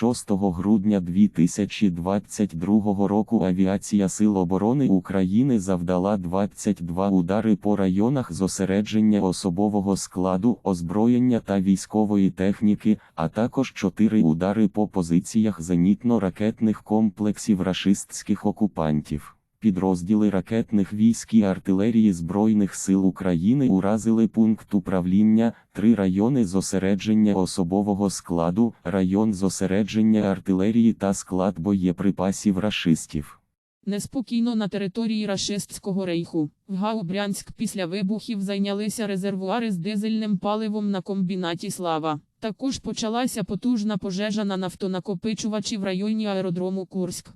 6 грудня 2022 року авіація Сил оборони України завдала 22 удари по районах зосередження особового складу, озброєння та військової техніки, а також 4 удари по позиціях зенітно-ракетних комплексів рашистських окупантів. Підрозділи ракетних військ і артилерії Збройних сил України уразили пункт управління, три райони зосередження особового складу, район зосередження артилерії та склад боєприпасів рашистів. Неспокійно на території Рашистського рейху. В ГАУ Брянськ після вибухів зайнялися резервуари з дизельним паливом на комбінаті Слава. Також почалася потужна пожежа на нафтонакопичувачі в районі аеродрому Курськ.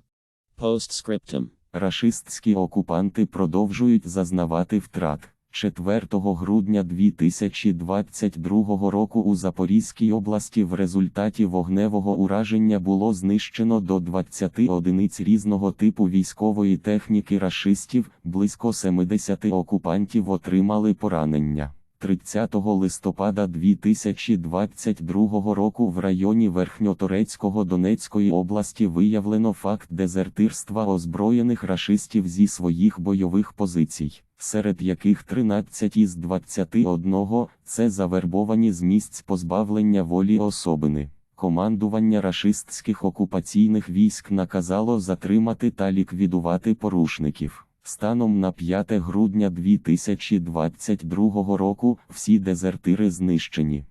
Postscriptum. Рашистські окупанти продовжують зазнавати втрат. 4 грудня 2022 року у Запорізькій області в результаті вогневого ураження було знищено до 20 одиниць різного типу військової техніки рашистів, близько 70 окупантів отримали поранення. 30 листопада 2022 року в районі Верхньоторецького Донецької області виявлено факт дезертирства озброєних рашистів зі своїх бойових позицій, серед яких 13 із 21 – це завербовані з місць позбавлення волі особини. Командування рашистських окупаційних військ наказало затримати та ліквідувати порушників. Станом на 5 грудня 2022 року всі дезертири знищені.